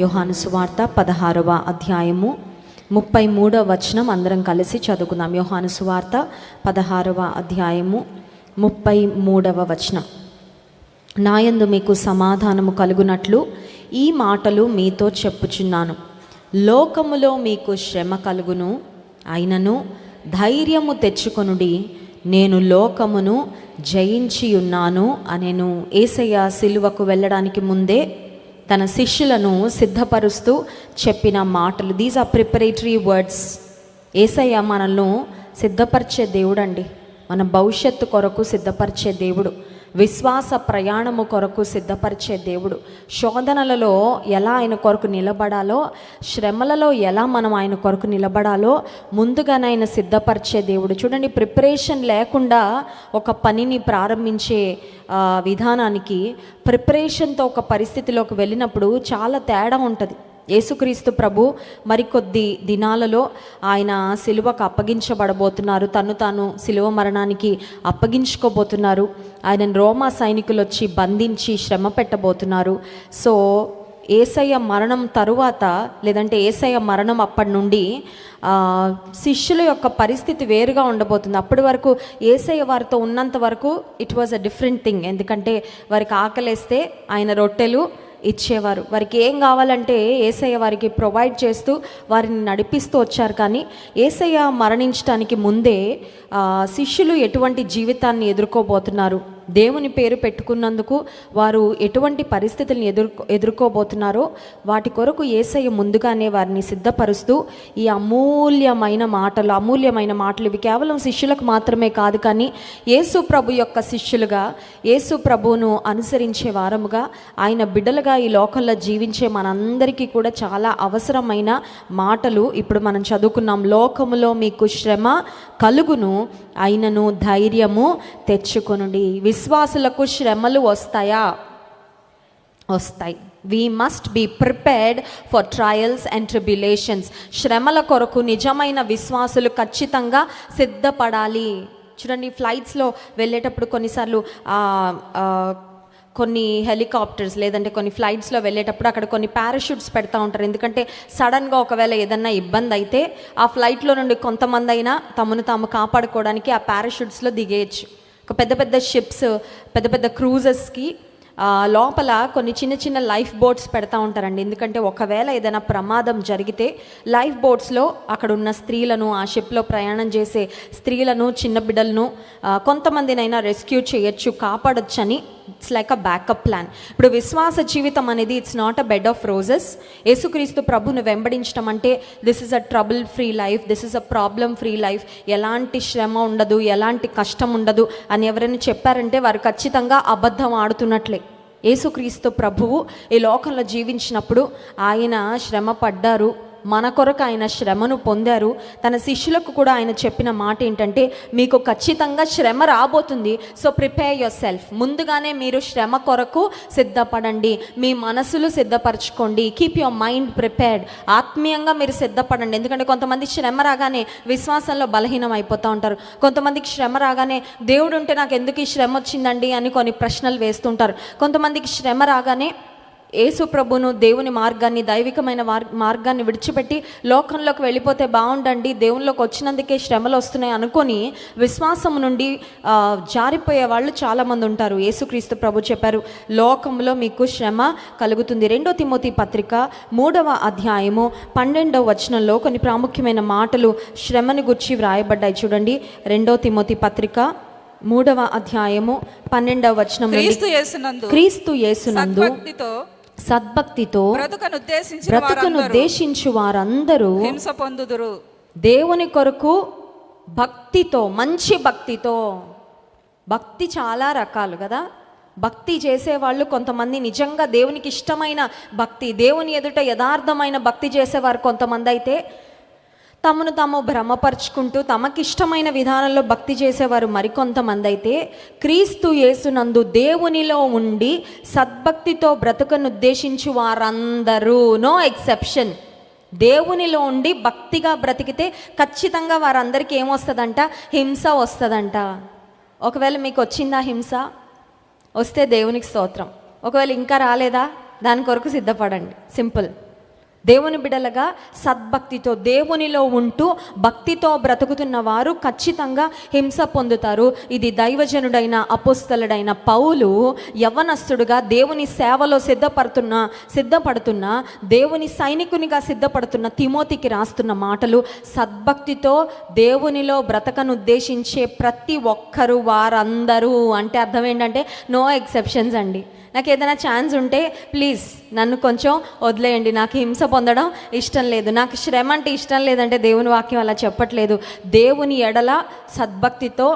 యోహాను సువార్త పదహారవ అధ్యాయము ముప్పై మూడవ వచనం అందరం కలిసి చదువుకుందాం. యోహాను సువార్త పదహారవ అధ్యాయము ముప్పై మూడవ వచనం. నాయందు మీకు సమాధానము కలుగునట్లు ఈ మాటలు మీతో చెప్పుచున్నాను. లోకములో మీకు శ్రమ కలుగును అయినను ధైర్యము తెచ్చుకొనుడి. నేను లోకమును జయించి ఉన్నాను అనేను. ఏసయ్య సిలువకు వెళ్ళడానికి ముందే తన శిష్యులను సిద్ధపరుస్తూ చెప్పిన మాటలు. దీస్ ఆర్ ప్రిపరేటరీ వర్డ్స్ ఏసయ్య మనల్ని సిద్ధపరిచే దేవుడు అండి మన భవిష్యత్తు కొరకు సిద్ధపరిచే దేవుడు. విశ్వాస ప్రయాణము కొరకు సిద్ధపరిచే దేవుడు. శోధనలలో ఎలా ఆయన కొరకు నిలబడాలో శ్రమలలో ఎలా మనం ఆయన కొరకు నిలబడాలో ముందుగానే ఆయన సిద్ధపరిచే దేవుడు. చూడండి ప్రిపరేషన్ లేకుండా ఒక పనిని ప్రారంభించే విధానానికి ప్రిపరేషన్తో ఒక పరిస్థితిలోకి వెళ్ళినప్పుడు చాలా తేడా ఉంటుంది. యేసుక్రీస్తు ప్రభు మరికొద్ది దినాలలో ఆయన సిలువకు అప్పగించబడబోతున్నారు. తను తాను సిలువ మరణానికి అప్పగించుకోబోతున్నారు. ఆయన రోమా సైనికులు వచ్చి బంధించి శ్రమ పెట్టబోతున్నారు. సో ఏసయ్య మరణం తరువాత లేదంటే ఏసయ్య మరణం అప్పటి నుండి శిష్యుల యొక్క పరిస్థితి వేరుగా ఉండబోతుంది. అప్పటి వరకు ఏసయ్య వారితో ఉన్నంత వరకు it was a different thing ఎందుకంటే వారికి ఆకలేస్తే ఆయన రొట్టెలు ఇచ్చేవారు. వారికి ఏం కావాలంటే ఏసయ్య వారికి ప్రొవైడ్ చేస్తూ వారిని నడిపిస్తూ వచ్చారు. కానీ ఏసయ్య మరణించడానికి ముందే శిష్యులు ఎటువంటి జీవితాన్ని ఎదుర్కోబోతున్నారు? దేవుని పేరు పెట్టుకున్నందుకు వారు ఎటువంటి పరిస్థితులను ఎదుర్కో ఎదుర్కోబోతున్నారో వాటి కొరకు ఏసయ్య ముందుగానే వారిని సిద్ధపరుస్తూ ఈ అమూల్యమైన మాటలు అమూల్యమైన మాటలు ఇవి కేవలం శిష్యులకు మాత్రమే కాదు కానీ యేసు ప్రభు యొక్క శిష్యులుగా యేసు ప్రభువును అనుసరించే వారముగా ఆయన బిడ్డలుగా ఈ లోకంలో జీవించే మనందరికీ కూడా చాలా అవసరమైన మాటలు ఇప్పుడు మనం చదువుకున్నాం. లోకములో మీకు శ్రమ కలుగును అయినను ధైర్యము తెచ్చుకొనుడి. విశ్వాసులకు శ్రమలు వస్తాయా? వస్తాయి. We must be prepared for trials and tribulations శ్రమల కొరకు నిజమైన విశ్వాసులు ఖచ్చితంగా సిద్ధపడాలి. చూడండి ఫ్లైట్స్లో వెళ్ళేటప్పుడు కొన్నిసార్లు కొన్ని హెలికాప్టర్స్ లేదంటే కొన్ని ఫ్లైట్స్లో వెళ్ళేటప్పుడు అక్కడ కొన్ని పారాషూట్స్ పెడతా ఉంటారు. ఎందుకంటే సడన్గా ఒకవేళ ఏదన్నా ఇబ్బంది అయితే ఆ ఫ్లైట్లో నుండి కొంతమంది అయినా తమను తాము కాపాడుకోవడానికి ఆ పారాషూట్స్లో దిగేయచ్చు. ఒక పెద్ద పెద్ద షిప్స్ పెద్ద పెద్ద క్రూజెస్కి లోపల కొన్ని చిన్న చిన్న లైఫ్ బోట్స్ పెడతా ఉంటారండి. ఎందుకంటే ఒకవేళ ఏదైనా ప్రమాదం జరిగితే లైఫ్ బోట్స్లో అక్కడ ఉన్న స్త్రీలను ఆ షిప్లో ప్రయాణం చేసే స్త్రీలను చిన్న బిడ్డలను కొంతమందినైనా రెస్క్యూ చేయొచ్చు కాపాడొచ్చని it's like a backup plan ఇప్పుడు విశ్వాస జీవితం అనేది it's not a bed of roses యేసుక్రీస్తు ప్రభును వెంబడించడం అంటే this is a trouble free life this is a problem free life ఎలాంటి శ్రమ ఉండదు ఎలాంటి కష్టం ఉండదు అని ఎవరైనా చెప్పారంటే వారు ఖచ్చితంగా అబద్ధం ఆడుతున్నట్లే. యేసుక్రీస్తు ప్రభువు ఈ లోకంలో జీవించినప్పుడు ఆయన శ్రమ పడ్డారు. మన కొరకు ఆయన శ్రమను పొందారు. తన శిష్యులకు కూడా ఆయన చెప్పిన మాట ఏంటంటే మీకు ఖచ్చితంగా శ్రమ రాబోతుంది. సో ప్రిపేర్ యువర్ సెల్ఫ్ ముందుగానే మీరు శ్రమ కొరకు సిద్ధపడండి. మీ మనసులు సిద్ధపరచుకోండి. కీప్ యువర్ మైండ్ ప్రిపేర్డ్ ఆత్మీయంగా మీరు సిద్ధపడండి. ఎందుకంటే కొంతమంది శ్రమ రాగానే విశ్వాసంలో బలహీనం అయిపోతూ ఉంటారు. కొంతమందికి శ్రమ రాగానే దేవుడు ఉంటే నాకు ఎందుకు ఈ శ్రమ వచ్చిందండి? అని కొన్ని ప్రశ్నలు వేస్తుంటారు. కొంతమందికి శ్రమ రాగానే యేసు ప్రభును దేవుని మార్గాన్ని దైవికమైన మార్- మార్గాన్ని విడిచిపెట్టి లోకంలోకి వెళ్ళిపోతే బాగుండండి దేవునిలోకి వచ్చినందుకే శ్రమలు వస్తున్నాయి అనుకొని విశ్వాసం నుండి జారిపోయే వాళ్ళు చాలామంది ఉంటారు. యేసుక్రీస్తు ప్రభు చెప్పారు లోకంలో మీకు శ్రమ కలుగుతుంది. రెండో తిమోతి పత్రిక మూడవ అధ్యాయము పన్నెండవ వచనంలో కొన్ని ప్రాముఖ్యమైన మాటలు శ్రమని గుర్చి వ్రాయబడ్డాయి. చూడండి రెండో తిమోతి పత్రిక మూడవ అధ్యాయము పన్నెండవ వచనం క్రీస్తు యేసునందు క్రీస్తు యేసునందు సద్భక్తితో బ్రతుకను ఉద్దేశించు వారందరూ హింస పొందుదురు. దేవుని కొరకు భక్తితో మంచి భక్తితో. భక్తి చాలా రకాలు కదా? భక్తి చేసేవాళ్ళు కొంతమంది నిజంగా దేవునికి ఇష్టమైన భక్తి దేవుని ఎదుట యథార్థమైన భక్తి చేసేవారు కొంతమంది అయితే తమను తాము భ్రమపరుచుకుంటూ తమకిష్టమైన విధానంలో భక్తి చేసేవారు మరికొంతమంది అయితే క్రీస్తు యేసునందు దేవునిలో ఉండి సద్భక్తితో బ్రతుకను ఉద్దేశించి వారందరూ నో ఎక్సెప్షన్. దేవునిలో ఉండి భక్తిగా బ్రతికితే ఖచ్చితంగా వారందరికీ ఏమొస్తుందంట? హింస వస్తుందంట. ఒకవేళ మీకు వచ్చిందా హింస? వస్తే దేవునికి స్తోత్రం. ఒకవేళ ఇంకా రాలేదా? దాని కొరకు సిద్ధపడండి. సింపుల్. దేవుని బిడలగా సద్భక్తితో దేవునిలో ఉంటూ భక్తితో బ్రతుకుతున్న వారు ఖచ్చితంగా హింస పొందుతారు. ఇది దైవజనుడైన అపుస్తలుడైన పౌలు యవనస్తుడుగా దేవుని సేవలో సిద్ధపడుతున్న సిద్ధపడుతున్న దేవుని సైనికునిగా సిద్ధపడుతున్న తిమోతికి రాస్తున్న మాటలు సద్భక్తితో దేవునిలో బ్రతకనుద్దేశించే ప్రతి ఒక్కరు వారందరూ. అంటే అర్థం ఏంటంటే నో ఎక్సెప్షన్స్ అండి. నాకు ఏదైనా ఛాన్స్ ఉంటే ప్లీజ్ నన్ను కొంచెం వదిలేయండి. నాకు హింస పొందడం ఇష్టం లేదు. నాకు శ్రమ అంటే ఇష్టం లేదంటే దేవుని వాక్యం అలా చెప్పట్లేదు. దేవుని ఎడల సద్భక్తితో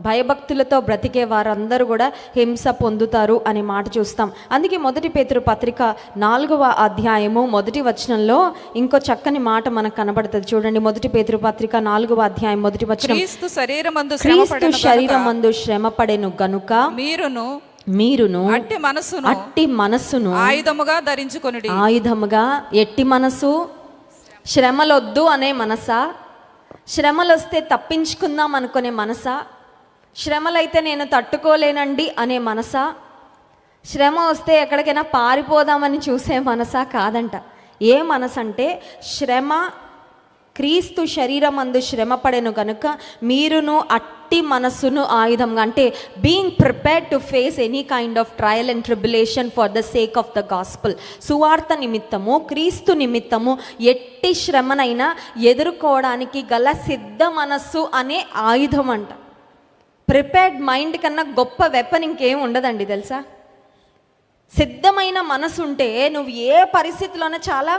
భయభక్తులతో బ్రతికే వారందరూ కూడా హింస పొందుతారు అనే మాట చూస్తాం. అందుకే మొదటి పేతురు పత్రిక నాలుగవ అధ్యాయము మొదటి వచనంలో ఇంకో చక్కని మాట మనకు కనబడుతుంది. చూడండి మొదటి పేతురు పత్రిక నాలుగవ అధ్యాయం మొదటి వచనం. క్రీస్తు శరీరమందు క్రీస్తు శరీరమందు శ్రమపడెను గనుక మీరును మీరును అట్టి మనస్సును అట్టి మనస్సును ఆయుధముగా ధరించుకొనుడి. ఆయుధముగా ఎట్టి మనసు శ్రమలొద్దు అనే మనసా? శ్రమలొస్తే తప్పించుకుందాం అనుకునే మనసా? శ్రమలైతే నేను తట్టుకోలేనండి అనే మనసా? శ్రమ వస్తే ఎక్కడికైనా పారిపోదామని చూసే మనసా కాదంట. ఏ మనసు అంటే శ్రమ క్రీస్తు శరీరం అందు శ్రమపడెను కనుక మీరును అట్టి మనస్సును ఆయుధంగా అంటే being prepared to face any kind of trial and tribulation for the sake of the gospel సువార్త నిమిత్తము క్రీస్తు నిమిత్తము ఎట్టి శ్రమనైనా ఎదుర్కోవడానికి గల సిద్ధ మనస్సు అనే ఆయుధం అంట ప్రిపేర్డ్ మైండ్ కన్నా గొప్ప వెపన్ ఇంకేం ఉండదండి తెలుసా? సిద్ధమైన మనసు ఉంటే నువ్వు ఏ పరిస్థితిలోనే చాలా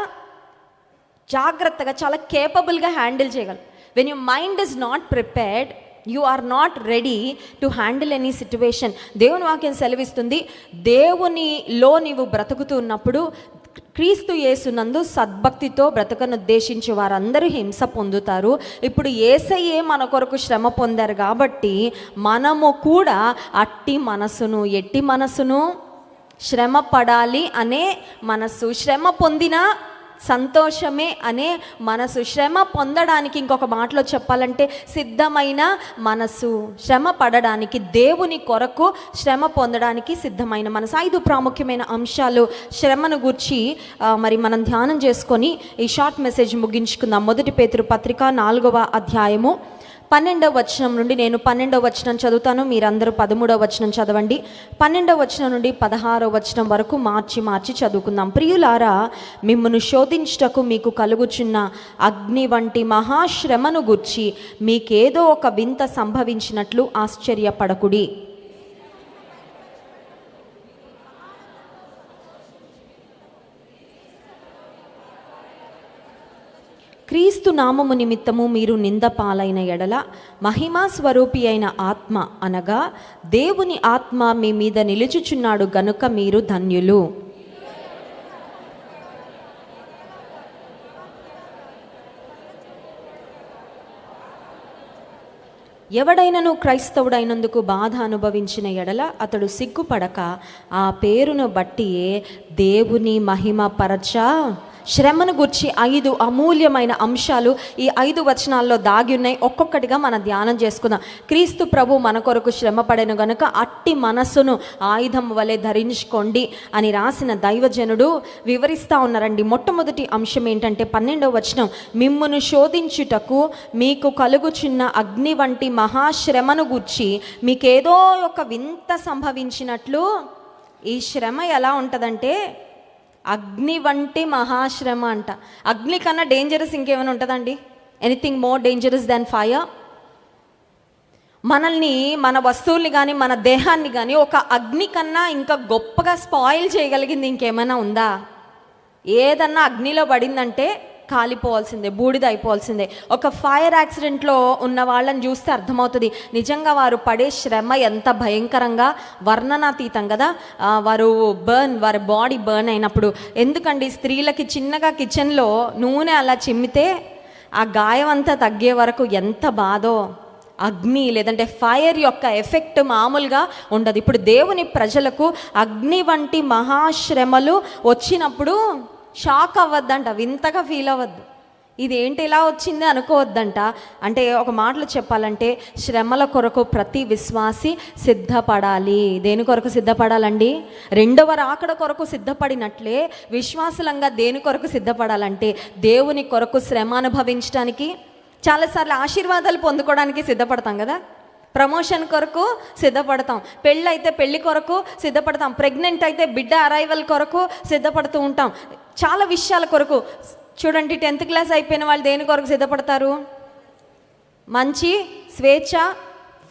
జాగ్రత్తగా చాలా కేపబుల్గా హ్యాండిల్ చేయగలరు when you mind is not prepared you are not ready to handle any situation దేవుని వాక్యం సెలవిస్తుంది దేవునిలో నీవు బ్రతుకుతూ ఉన్నప్పుడు క్రీస్తు యేసునందు సద్భక్తితో బ్రతకను ఉద్దేశించి వారందరూ హింస పొందుతారు. ఇప్పుడు ఏసయ్యే మన కొరకు శ్రమ పొందారు కాబట్టి మనము కూడా అట్టి మనసును ఎట్టి మనసును శ్రమ పడాలి అనే మనసు. శ్రమ పొందిన సంతోషమే అనే మనసు. శ్రమ పొందడానికి ఇంకొక మాటలో చెప్పాలంటే సిద్ధమైన మనసు. శ్రమ పడడానికి దేవుని కొరకు శ్రమ పొందడానికి సిద్ధమైన మనసు. ఐదు ప్రాముఖ్యమైన అంశాలు శ్రమను గురించి మరి మనం ధ్యానం చేసుకొని ఈ షార్ట్ మెసేజ్ ముగించుకుందాం. మొదటి పేతురు పత్రిక నాలుగవ అధ్యాయము. పన్నెండవ వచనం నుండి నేను పన్నెండవ వచనం చదువుతాను. మీరందరూ పదమూడవ వచనం చదవండి. పన్నెండవ వచనం నుండి పదహారవ వచనం వరకు మార్చి మార్చి చదువుకుందాం. ప్రియులారా మిమ్మను శోధించుటకు మీకు కలుగుచున్న అగ్ని వంటి మహాశ్రమను గుర్చి మీకేదో ఒక వింత సంభవించినట్లు ఆశ్చర్యపడకుడి. క్రీస్తు నామము నిమిత్తము మీరు నింద పాలైన ఎడల మహిమా స్వరూపి అయిన ఆత్మ అనగా దేవుని ఆత్మ మీ మీద నిలుచుచున్నాడు గనుక మీరు ధన్యులు. ఎవడైనను క్రైస్తవుడైనందుకు బాధ అనుభవించిన ఎడల అతడు సిగ్గుపడక ఆ పేరును బట్టియే దేవుని మహిమ పరచ శ్రమను గుర్చి ఐదు అమూల్యమైన అంశాలు ఈ ఐదు వచనాల్లో దాగి ఉన్నాయి ఒక్కొక్కటిగా మనం ధ్యానం చేసుకుందాం. క్రీస్తు ప్రభు మన కొరకు శ్రమ పడను గనుక అట్టి మనస్సును ఆయుధం వలె ధరించుకోండి అని రాసిన దైవజనుడు వివరిస్తూ ఉన్నారండి. మొట్టమొదటి అంశం ఏంటంటే పన్నెండవ వచనం మిమ్మును శోధించుటకు మీకు కలుగుచున్న అగ్ని వంటి మహాశ్రమను గుర్చి మీకేదో ఒక వింత సంభవించినట్లు ఈ శ్రమ ఎలా ఉంటుందంటే అగ్ని వంటి మహాశ్రమ అంట. అగ్ని కన్నా డేంజరస్ ఇంకేమైనా ఉంటుందండి? Anything more dangerous than fire మనల్ని మన వస్తువుల్ని కానీ మన దేహాన్ని కానీ ఒక అగ్ని కన్నా ఇంకా గొప్పగా స్పాయిల్ చేయగలిగింది ఇంకేమైనా ఉందా? ఏదన్నా అగ్నిలో పడిందంటే కాలిపోవాల్సిందే బూడిద అయిపోవాల్సిందే ఒక ఫైర్ యాక్సిడెంట్లో ఉన్న వాళ్ళని చూస్తే అర్థమవుతుంది నిజంగా వారు పడే శ్రమ ఎంత భయంకరంగా వర్ణనాతీతం కదా? వారు బర్న్ వారి బాడీ బర్న్ అయినప్పుడు. ఎందుకండి? స్త్రీలకి చిన్నగా కిచెన్లో నూనె అలా చిమ్మితే ఆ గాయం అంతా తగ్గే వరకు ఎంత బాధో? అగ్ని లేదంటే ఫైర్ యొక్క ఎఫెక్ట్ మామూలుగా ఉండదు. ఇప్పుడు దేవుని ప్రజలకు అగ్ని వంటి మహాశ్రమలు వచ్చినప్పుడు షాక్ అవ్వద్దంట వింతగా ఫీల్ అవ్వద్దు. ఇది ఏంటి ఇలా వచ్చింది అనుకోవద్దంట. అంటే ఒక మాటలో చెప్పాలంటే శ్రమల కొరకు ప్రతి విశ్వాసి సిద్ధపడాలి. దేని కొరకు సిద్ధపడాలండి? రెండవ రాకడ కొరకు సిద్ధపడినట్లే విశ్వాసులంగా దేని కొరకు సిద్ధపడాలంటే దేవుని కొరకు శ్రమ అనుభవించడానికి చాలాసార్లు ఆశీర్వాదాలు పొందుకోవడానికి సిద్ధపడతాం కదా? ప్రమోషన్ కొరకు సిద్ధపడతాం. పెళ్ళి అయితే పెళ్ళి కొరకు సిద్ధపడతాం. ప్రెగ్నెంట్ అయితే బిడ్డ అరైవల్ కొరకు సిద్ధపడుతూ ఉంటాం. చాలా విషయాల కొరకు. చూడండి టెన్త్ క్లాస్ అయిపోయిన వాళ్ళు దేని కొరకు సిద్ధపడతారు? మంచి స్వేచ్ఛ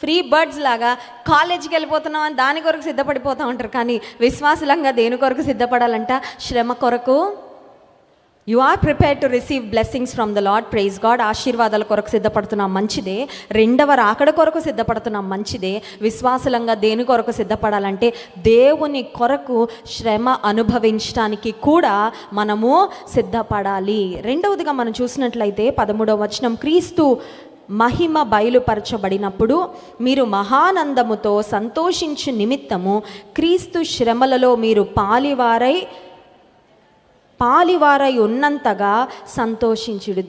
ఫ్రీ బర్డ్స్ లాగా. కాలేజీకి వెళ్ళిపోతున్నాం అని దాని కొరకు సిద్ధపడిపోతూ ఉంటారు. కానీ విశ్వాసలంగా దేని కొరకు సిద్ధపడాలంట? శ్రమ కొరకు you are prepare to receive blessings from the lord praise god ఆశీర్వాదాల కొరకు సిద్ధపడుతున్నాం మంచిదే. రెండవ రాకడ కొరకు సిద్ధపడుతున్నాం మంచిదే. విశ్వాసలంగా దేని కొరకు సిద్ధపడాలంటే దేవుని కొరకు శ్రమ అనుభవించడానికి కూడా మనము సిద్ధపడాలి. రెండవదిగా మనం చూసినట్లయితే పదమూడవ వచనం క్రీస్తు మహిమ బయలుపరచబడినప్పుడు మీరు మహానందముతో సంతోషించు నిమిత్తము క్రీస్తు శ్రమలలో మీరు పాలివారై పాలివారై ఉన్నంతగా సంతోషించుడు.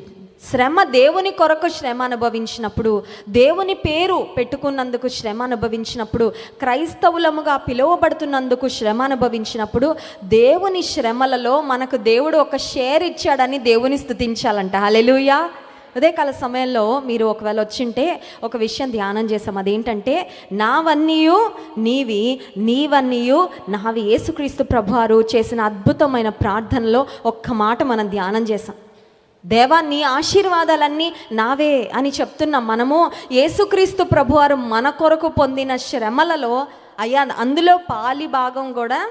శ్రమ దేవుని కొరకు శ్రమ అనుభవించినప్పుడు దేవుని పేరు పెట్టుకున్నందుకు శ్రమ అనుభవించినప్పుడు క్రైస్తవులముగా పిలువబడుతున్నందుకు శ్రమ అనుభవించినప్పుడు దేవుని శ్రమలలో మనకు దేవుడు ఒక షేర్ ఇచ్చాడని దేవుని స్థుతించాలంట. హలెలుయా ఉదయకాల సమయంలో మీరు ఒకవేళ వచ్చింటే ఒక విషయం ధ్యానం చేసాం అదేంటంటే నావన్నీయు నీవి నీవన్నీయు నావి యేసుక్రీస్తు ప్రభువారు చేసిన అద్భుతమైన ప్రార్థనలో ఒక్క మాట మనం ధ్యానం చేసాం దేవా నీ ఆశీర్వాదాలన్నీ నావే అని చెప్తున్నాం మనము యేసుక్రీస్తు ప్రభువారు మన కొరకు పొందిన శ్రమలలో అయ్యా అందులో పాలి భాగం కూడా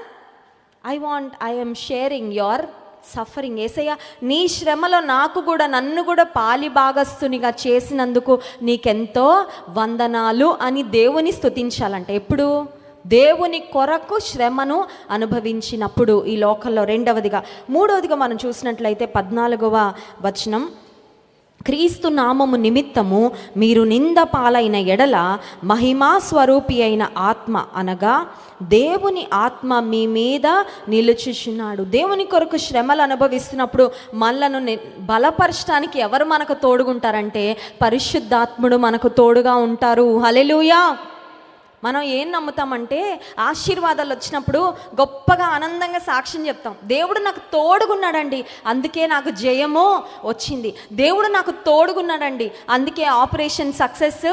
I want I'm sharing your suffering ఏసయ్య నీ శ్రమలో నాకు కూడా నన్ను కూడా పాలి భాగస్తునిగా చేసినందుకు నీకెంతో వందనాలు అని దేవుని స్థుతించాలంటే ఎప్పుడు? దేవుని కొరకు శ్రమను అనుభవించినప్పుడు ఈ లోకంలో రెండవదిగా. మూడవదిగా మనం చూసినట్లయితే పద్నాలుగవ వచనం. క్రీస్తు నామము నిమిత్తము మీరు నింద పాలైన ఎడల మహిమా స్వరూపి అయిన ఆత్మ అనగా దేవుని ఆత్మ మీ మీద నిలుచుచున్నాడు. దేవుని కొరకు శ్రమలు అనుభవిస్తున్నప్పుడు మనలను బలపరచడానికి ఎవరు మనకు తోడుగుంటారంటే పరిశుద్ధాత్ముడు మనకు తోడుగా ఉంటారు. హలెలుయా మనం ఏం నమ్ముతామంటే ఆశీర్వాదాలు వచ్చినప్పుడు గొప్పగా ఆనందంగా సాక్ష్యం చెప్తాం. దేవుడు నాకు తోడుగున్నాడండి అందుకే నాకు జయము వచ్చింది. దేవుడు నాకు తోడుగున్నాడండి అందుకే ఆపరేషన్ సక్సెస్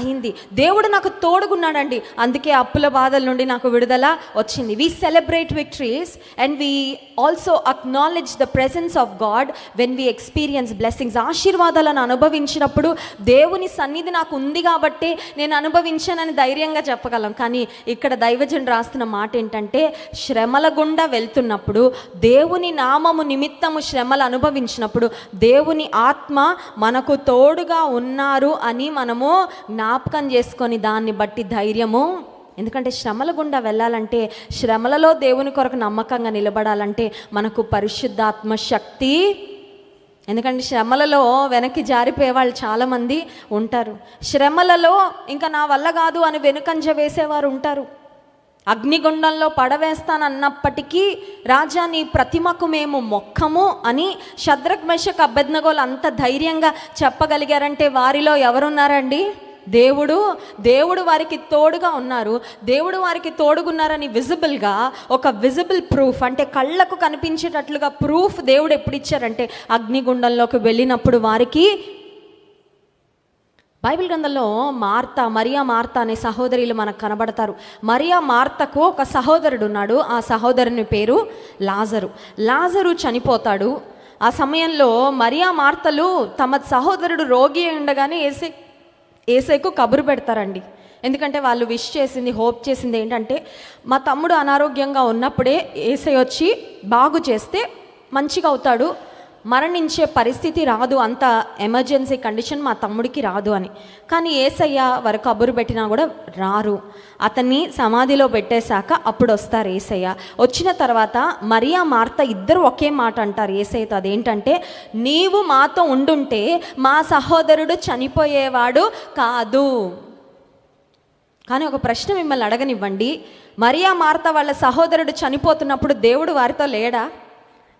అయింది. దేవుడు నాకు తోడుగున్నాడండి అందుకే అప్పుల బాధల నుండి నాకు విడుదల వచ్చింది. We celebrate victories and we also acknowledge the presence of god when we experience blessings ఆశీర్వాదాలను అనుభవించినప్పుడు దేవుని సన్నిధి నాకు ఉంది కాబట్టి నేను అనుభవించానని ధైర్యంగా చెప్పగలం. కానీ ఇక్కడ దైవజన్ రాస్తున్న మాట ఏంటంటే శ్రమల గుండా వెళ్తున్నప్పుడు దేవుని నామము నిమిత్తము శ్రమలు అనుభవించినప్పుడు దేవుని ఆత్మ మనకు తోడుగా ఉన్నారు అని మనము జ్ఞాపకం చేసుకొని దాన్ని బట్టి ధైర్యము. ఎందుకంటే శ్రమల గుండా వెళ్ళాలంటే శ్రమలలో దేవుని కొరకు నమ్మకంగా నిలబడాలంటే మనకు పరిశుద్ధాత్మ శక్తి ఎందుకంటే శ్రమలలో వెనక్కి జారిపోయే వాళ్ళు చాలామంది ఉంటారు. శ్రమలలో ఇంకా నా వల్ల కాదు అని వెనుకంజ వేసేవారు ఉంటారు. అగ్నిగుండంలో పడవేస్తానన్నప్పటికీ రాజా నీ ప్రతిమకు మేము మొక్కము అని శద్రక్ మెషక్ అంత ధైర్యంగా చెప్పగలిగారంటే వారిలో ఎవరున్నారండి? దేవుడు దేవుడు వారికి తోడుగా ఉన్నారు. దేవుడు వారికి తోడుగున్నారని విజిబుల్గా ఒక విజిబుల్ ప్రూఫ్ అంటే కళ్ళకు కనిపించేటట్లుగా ప్రూఫ్ దేవుడు ఎప్పుడు ఇచ్చారంటే అగ్నిగుండంలోకి వెళ్ళినప్పుడు వారికి బైబిల్ గ్రంథంలో మార్త మరియా మార్త అనే సహోదరులు మనకు కనబడతారు. మరియా మార్తకు ఒక సహోదరుడు ఉన్నాడు. ఆ సహోదరుని పేరు లాజరు. లాజరు చనిపోతాడు. ఆ సమయంలో మరియా మార్తలు తమ సహోదరుడు రోగి ఉండగానే ఏసే ఏసైకు కబురు పెడతారండి. ఎందుకంటే వాళ్ళు విష్ చేసింది హోప్ చేసింది ఏంటంటే మా తమ్ముడు అనారోగ్యంగా ఉన్నప్పుడే ఏసై వచ్చి బాగు చేస్తే మంచిగా అవుతాడు. మరణించే పరిస్థితి రాదు అంత ఎమర్జెన్సీ కండిషన్ మా తమ్ముడికి రాదు అని. కానీ ఏసయ్య వారు కబురు పెట్టినా కూడా రారు. అతన్ని సమాధిలో పెట్టేశాక అప్పుడు వస్తారు ఏసయ్య. వచ్చిన తర్వాత మరియా మార్త ఇద్దరు ఒకే మాట అంటారు ఏసయ్యతో అదేంటంటే నీవు మాతో ఉండుంటే మా సహోదరుడు చనిపోయేవాడు కాదు. కానీ ఒక ప్రశ్న మిమ్మల్ని అడగనివ్వండి. మరియా మార్త వాళ్ళ సహోదరుడు చనిపోతున్నప్పుడు దేవుడు వారితో లేడా?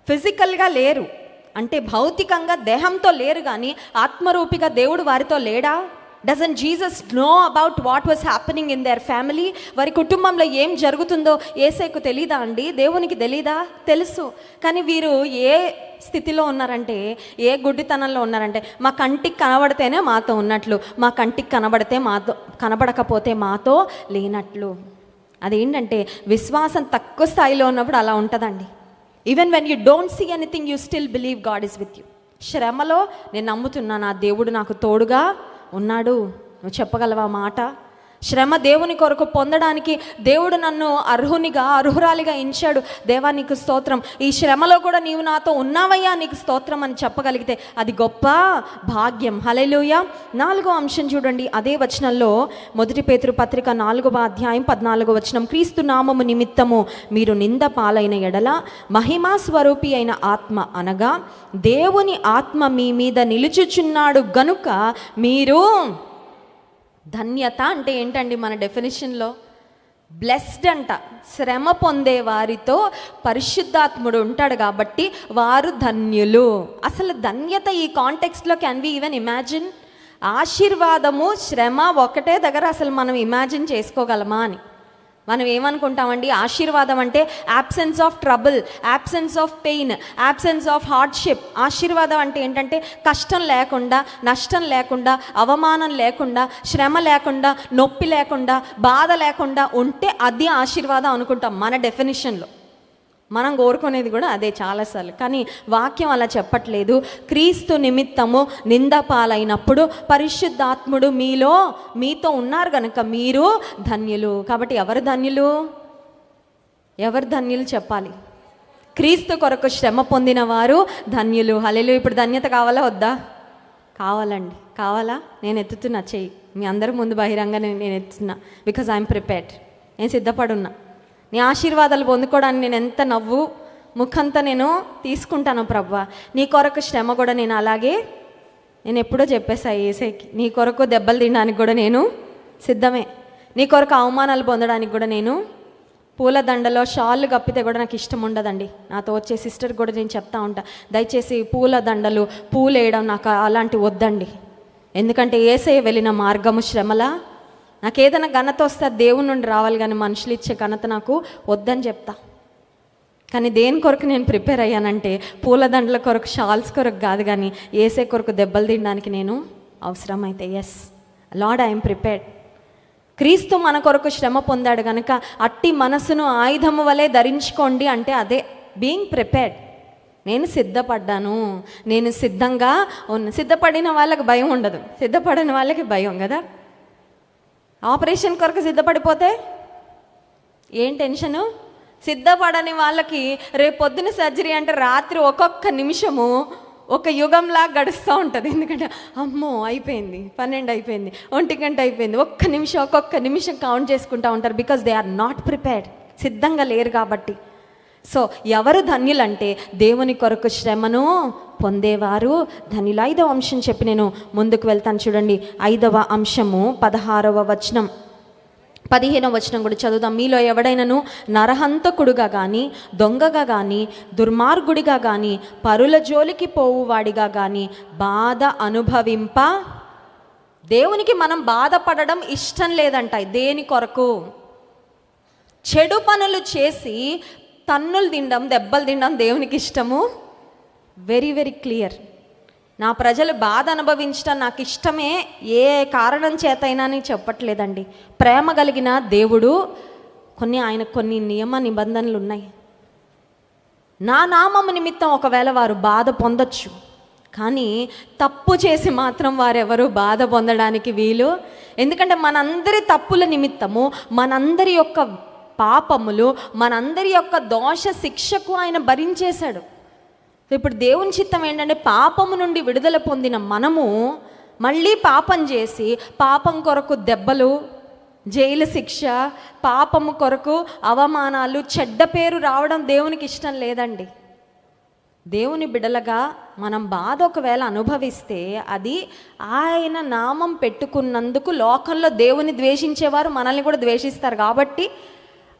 ఫిజికల్గా లేరు. అంటే భౌతికంగా దేహంతో లేరు కానీ ఆత్మరూపిగా దేవుడు వారితో లేడా? Doesn't Jesus know about what was happening in their family వారి కుటుంబంలో ఏం జరుగుతుందో ఏసైకు తెలీదా అండి? దేవునికి తెలీదా? తెలుసు. కానీ వీరు ఏ స్థితిలో ఉన్నారంటే ఏ గుడ్డితనంలో ఉన్నారంటే మా కంటికి కనబడితేనే మాతో ఉన్నట్లు మా కంటికి కనబడితే మాతో కనబడకపోతే మాతో లేనట్లు. అదేంటంటే విశ్వాసం తక్కువ స్థాయిలో ఉన్నప్పుడు అలా ఉంటుందండి. Even when you don't see anything you still believe god is with you శ్రమలో నేను నమ్ముతున్నా నా దేవుడు నాకు తోడుగా ఉన్నాడు. నువ్వు చెప్పగలవా మాట? శ్రమ దేవుని కొరకు పొందడానికి దేవుడు నన్ను అర్హునిగా అర్హురాలిగా ఎంచాడు. దేవా నీకు స్తోత్రం. ఈ శ్రమలో కూడా నీవు నాతో ఉన్నావయ్యా నీకు స్తోత్రం అని చెప్పగలిగితే అది గొప్ప భాగ్యం. హలెలుయ నాలుగో అంశం చూడండి. అదే వచనంలో మొదటి పేతురు పత్రిక నాలుగవ అధ్యాయం పద్నాలుగో వచనం. క్రీస్తు నామము నిమిత్తము మీరు నింద పాలైన ఎడల మహిమా స్వరూపి అయిన ఆత్మ అనగా దేవుని ఆత్మ మీ మీద నిలుచుచున్నాడు గనుక మీరు ధన్యత అంటే ఏంటండి మన డెఫినేషన్లో బ్లెస్డ్ అంట. శ్రమ పొందే వారితో పరిశుద్ధాత్ముడు ఉంటాడు కాబట్టి వారు ధన్యులు. అసలు ధన్యత ఈ కాంటెక్స్ట్లో క్యాన్ వి ఈవెన్ ఇమాజిన్ ఆశీర్వాదము శ్రమ ఒకటే దగ్గర అసలు మనం ఇమాజిన్ చేసుకోగలమా అని. మనం ఏమనుకుంటామండి? ఆశీర్వాదం అంటే absence of trouble absence of pain absence of hardship ఆశీర్వాదం అంటే ఏంటంటే కష్టం లేకుండా నష్టం లేకుండా అవమానం లేకుండా శ్రమ లేకుండా నొప్పి లేకుండా బాధ లేకుండా ఉంటే అది ఆశీర్వాదం అనుకుంటాం మన డెఫినేషన్లో మనం కోరుకునేది కూడా అదే చాలాసార్లు. కానీ వాక్యం అలా చెప్పట్లేదు. క్రీస్తు నిమిత్తము నిందపాలైనప్పుడు పరిశుద్ధాత్ముడు మీలో మీతో ఉన్నారు కనుక మీరు ధన్యులు. కాబట్టి ఎవరు ధన్యులు? ఎవరు ధన్యులు చెప్పాలి? క్రీస్తు కొరకు శ్రమ పొందిన వారు ధన్యులు. హలేలు ఇప్పుడు ధన్యత కావాలా వద్దా? కావాలండి. కావాలా? నేను ఎత్తుతున్నా. చెయ్యి. మీ అందరి ముందు బహిరంగ నేను నేను ఎత్తుతున్నా. Because I'm prepared. నేను సిద్ధపడున్నా. నీ ఆశీర్వాదాలు పొందుకోవడానికి నేను ఎంత నవ్వు ముఖంతా నేను తీసుకుంటాను ప్రభా. నీ కొరకు శ్రమ కూడా నేను అలాగే నేను ఎప్పుడో చెప్పేసా ఏసైకి నీ కొరకు దెబ్బలు తినడానికి కూడా నేను సిద్ధమే. నీ కొరకు అవమానాలు పొందడానికి కూడా నేను పూలదండలో షాళ్ళు కప్పితే కూడా నాకు ఇష్టం ఉండదండి. నాతో వచ్చే సిస్టర్ కూడా నేను చెప్తా ఉంటా దయచేసి పూలదండలు పూలు వేయడం నాకు అలాంటి వద్దండి. ఎందుకంటే ఏసై వెళ్ళిన మార్గము శ్రమల నాకు ఏదైనా ఘనత వస్తే దేవుని నుండి రావాలి కానీ మనుషులు ఇచ్చే ఘనత నాకు వద్దని చెప్తా. కానీ దేని కొరకు నేను ప్రిపేర్ అయ్యానంటే పూలదండల కొరకు షాల్స్ కొరకు కాదు కానీ ఏసే కొరకు దెబ్బలు తినడానికి నేను అవసరమైతే ఎస్ లార్డ్ ఐఎమ్ ప్రిపేర్డ్. క్రీస్తు మన కొరకు శ్రమ పొందాడు కనుక అట్టి మనసును ఆయుధము వలె ధరించుకోండి అంటే అదే. బీయింగ్ ప్రిపేర్డ్ నేను సిద్ధపడ్డాను. నేను సిద్ధంగా ఉన్న సిద్ధపడిన వాళ్ళకి భయం ఉండదు. సిద్ధపడిన వాళ్ళకి భయం కదా? ఆపరేషన్ కొరకు సిద్ధపడిపోతే ఏం టెన్షను? సిద్ధపడని వాళ్ళకి రేపు పొద్దున సర్జరీ అంటే రాత్రి ఒక్కొక్క నిమిషము ఒక యుగంలా గడుస్తూ ఉంటుంది. ఎందుకంటే అమ్మో అయిపోయింది పన్నెండు అయిపోయింది ఒంటి గంట అయిపోయింది ఒక్క నిమిషం ఒక్కొక్క నిమిషం కౌంట్ చేసుకుంటూ ఉంటారు because they are not prepared సిద్ధంగా లేరు కాబట్టి. సో ఎవరు ధన్యులంటే దేవుని కొరకు శ్రమను పొందేవారు. ధన్యులు ఐదవ అంశం చెప్పి నేను ముందుకు వెళ్తాను చూడండి. ఐదవ అంశము పదహారవ వచనం. పదిహేనవ వచనం కూడా చదువుదాం. మీలో ఎవడైనను నరహంతకుడుగా కానీ దొంగగా కానీ దుర్మార్గుడిగా కానీ పరుల జోలికి పోవువాడిగా కానీ బాధ అనుభవింప దేవునికి మనం బాధపడడం ఇష్టం లేదంట దేని కొరకు? చెడు పనులు చేసి తన్నులు తినడం దెబ్బలు తినడం దేవునికి ఇష్టము? వెరీ వెరీ క్లియర్ నా ప్రజలు బాధ అనుభవించడం నాకు ఇష్టమే. ఏ కారణం చేతైనా అని చెప్పట్లేదండి. ప్రేమ కలిగిన దేవుడు కొన్ని ఆయన కొన్ని నియమ నిబంధనలు ఉన్నాయి. నా నామము నిమిత్తం ఒకవేళ వారు బాధ పొందొచ్చు. కానీ తప్పు చేసి మాత్రం వారెవరు బాధ పొందడానికి వీలు. ఎందుకంటే మనందరి తప్పుల నిమిత్తము మనందరి యొక్క పాపములు మనందరి యొక్క దోష శిక్షకు ఆయన భరించేశాడు. ఇప్పుడు దేవుని చిత్తం ఏంటంటే పాపము నుండి విడుదల పొందిన మనము మళ్ళీ పాపం చేసి పాపం కొరకు దెబ్బలు జైలు శిక్ష పాపము కొరకు అవమానాలు చెడ్డ పేరు రావడం దేవునికి ఇష్టం లేదండి. దేవుని బిడలగా మనం బాధ ఒకవేళ అనుభవిస్తే అది ఆయన నామం పెట్టుకున్నందుకు లోకంలో దేవుని ద్వేషించేవారు మనల్ని కూడా ద్వేషిస్తారు కాబట్టి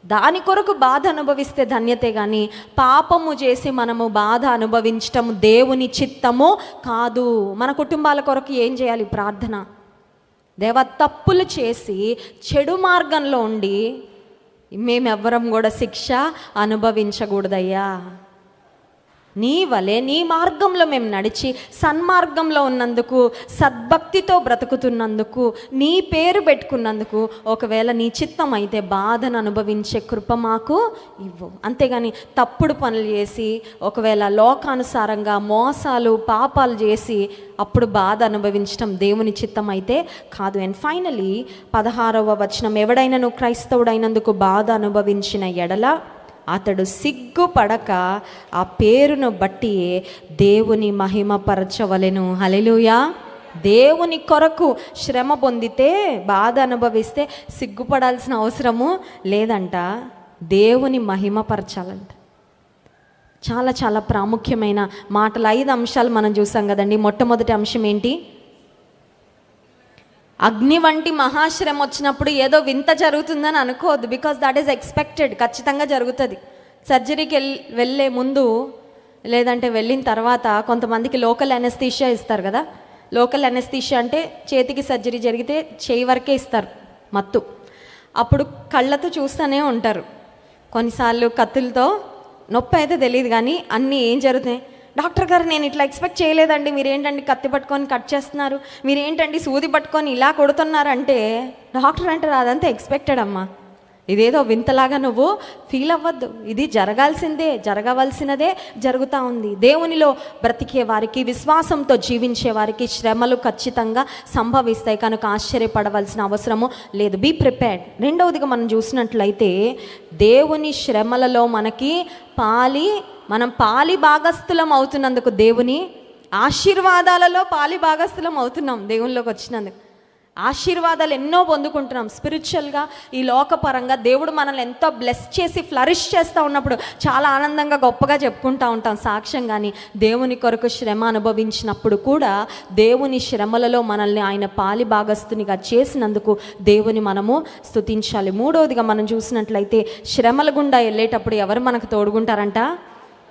దాని కొరకు బాధ అనుభవిస్తే ధన్యతే కానీ పాపము చేసి మనము బాధ అనుభవించటం దేవుని చిత్తము కాదు. మన కుటుంబాల కొరకు ఏం చేయాలి ప్రార్థన? దేవ తప్పులు చేసి చెడు మార్గంలో ఉండి మేమెవ్వరం కూడా శిక్ష అనుభవించకూడదయ్యా. నీ వలె నీ మార్గంలో మేము నడిచి సన్మార్గంలో ఉన్నందుకు సద్భక్తితో బ్రతుకుతున్నందుకు నీ పేరు పెట్టుకున్నందుకు ఒకవేళ నీ చిత్తం అయితే బాధను అనుభవించే కృప మాకు ఇవ్వు. అంతేగాని తప్పుడు పనులు చేసి ఒకవేళ లోకానుసారంగా మోసాలు పాపాలు చేసి అప్పుడు బాధ అనుభవించడం దేవుని చిత్తం అయితే కాదు. అండ్ ఫైనలీ పదహారవ వచనం ఎవడైనను క్రైస్తవుడైనందుకు బాధ అనుభవించిన ఎడల అతడు సిగ్గుపడక ఆ పేరును బట్టి దేవుని మహిమపరచవలెను. హలెలుయా దేవుని కొరకు శ్రమ పొందితే బాధ అనుభవిస్తే సిగ్గుపడాల్సిన అవసరము లేదంట. దేవుని మహిమపరచాలంట. చాలా చాలా ప్రాముఖ్యమైన మాటలు ఐదు అంశాలు మనం చూసాం కదండి. మొట్టమొదటి అంశం ఏంటి? అగ్ని వంటి మహాశ్రమ వచ్చినప్పుడు ఏదో వింత జరుగుతుందని అనుకోవద్దు బికాస్ దట్ ఈస్ ఎక్స్పెక్టెడ్ ఖచ్చితంగా జరుగుతుంది. సర్జరీకి వెళ్ వెళ్ళే ముందు లేదంటే వెళ్ళిన తర్వాత కొంతమందికి లోకల్ అనెస్థీషియా ఇస్తారు కదా. లోకల్ అనెస్థీషియా అంటే చేతికి సర్జరీ జరిగితే చేయి వరకే ఇస్తారు మత్తు. అప్పుడు కళ్ళతో చూస్తూనే ఉంటారు. కొన్నిసార్లు కత్తులతో నొప్పి అయితే తెలియదు కానీ అన్నీ ఏం జరుగుతాయి? డాక్టర్ గారు నేను ఇట్లా ఎక్స్పెక్ట్ చేయలేదండి. మీరేంటండి కత్తి పట్టుకొని కట్ చేస్తున్నారు? మీరేంటండి సూది పట్టుకొని ఇలా కొడుతున్నారు అంటే డాక్టర్ అంటారు అదంతా ఎక్స్పెక్టెడ్ అమ్మా. ఇదేదో వింతలాగా నువ్వు ఫీల్ అవ్వద్దు. ఇది జరగాల్సిందే జరగవలసినదే జరుగుతూ ఉంది. దేవునిలో బ్రతికే వారికి విశ్వాసంతో జీవించే వారికి శ్రమలు ఖచ్చితంగా సంభవిస్తాయి. కనుక ఆశ్చర్యపడవలసిన అవసరము లేదు. బీ ప్రిపేర్డ్ రెండవదిగా మనం చూసినట్లయితే దేవుని శ్రమలలో మనకి పాలి మనం పాలి భాగస్థులం అవుతున్నందుకు దేవుని ఆశీర్వాదాలలో పాలి భాగస్థులం అవుతున్నాం దేవునిలోకి వచ్చినందుకు. ఆశీర్వాదాలు ఎన్నో పొందుకుంటున్నాం. స్పిరిచువల్గా ఈ లోకపరంగా దేవుడు మనల్ని ఎంతో బ్లెస్ చేసి ఫ్లరిష్ చేస్తూ ఉన్నప్పుడు చాలా ఆనందంగా గొప్పగా చెప్పుకుంటూ ఉంటాం. సాక్ష్యం కానీ దేవుని కొరకు శ్రమ అనుభవించినప్పుడు కూడా దేవుని శ్రమలలో మనల్ని ఆయన పాలి భాగస్తునిగా చేసినందుకు దేవుని మనము స్తుతించాలి. మూడవదిగా మనం చూసినట్లయితే శ్రమల గుండా వెళ్ళేటప్పుడు ఎవరు మనకు తోడుకుంటారంట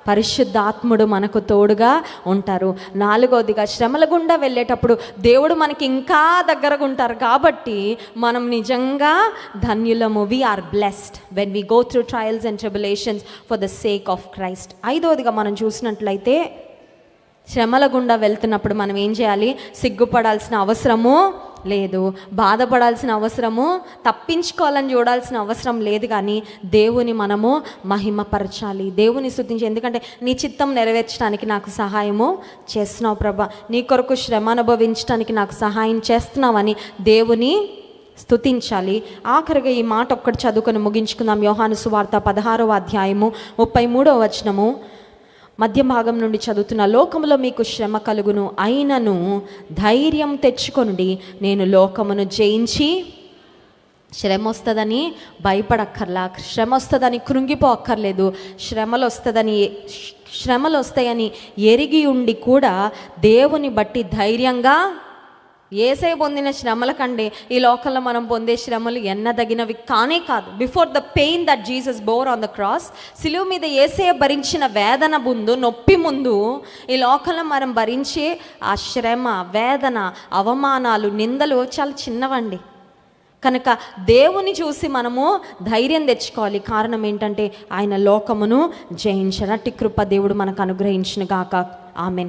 పరిశుద్ధాత్ముడు మనకు తోడుగా ఉంటారు. నాలుగవదిగా శ్రమల గుండా వెళ్ళేటప్పుడు దేవుడు మనకి ఇంకా దగ్గరగా ఉంటారు కాబట్టి మనం నిజంగా ధన్యులము. We are blessed when we go through trials and tribulations for the sake of Christ ఐదవదిగా మనం చూసినట్లయితే శ్రమల గుండా వెళ్తున్నప్పుడు మనం ఏం చేయాలి? సిగ్గుపడాల్సిన అవసరము లేదు. బాధపడాల్సిన అవసరము తప్పించుకోవాలని చూడాల్సిన అవసరం లేదు కానీ దేవుని మనము మహిమపరచాలి. దేవుని స్థుతించి ఎందుకంటే నీ చిత్తం నెరవేర్చడానికి నాకు సహాయము చేస్తున్నావు ప్రభా. నీ కొరకు శ్రమ అనుభవించడానికి నాకు సహాయం చేస్తున్నావని దేవుని స్థుతించాలి. ఆఖరిగా ఈ మాట ఒక్కటి చదువుకొని ముగించుకుందాం. యోహాను సువార్త పదహారవ అధ్యాయము ముప్పై మూడవ వచనము. మధ్య భాగం నుండి చదువుతున్న లోకములో మీకు శ్రమ కలుగును. అయినను ధైర్యం తెచ్చుకొనుడి. నేను లోకమును జయించి శ్రమ వస్తుందని భయపడక్కర్లా. శ్రమ వస్తుందని కృంగిపో అక్కర్లేదు శ్రమలు వస్తుందని శ్రమలు వస్తాయని ఎరిగి ఉండి కూడా దేవుని బట్టి ధైర్యంగా ఏసై పొందిన శ్రమల కంటే ఈ లోకంలో మనం పొందే శ్రమలు ఎన్నదగినవి కానే కాదు. Before the pain that Jesus bore on the cross సిలువు మీద ఏసయ భరించిన వేదన ముందు నొప్పి ముందు ఈ లోకంలో మనం భరించే ఆ శ్రమ వేదన అవమానాలు నిందలు చాలా చిన్నవండి. కనుక దేవుని చూసి మనము ధైర్యం తెచ్చుకోవాలి. కారణం ఏంటంటే ఆయన లోకమును జయించినట్టి కృప దేవుడు మనకు అనుగ్రహించిన గాక. ఆమెన్.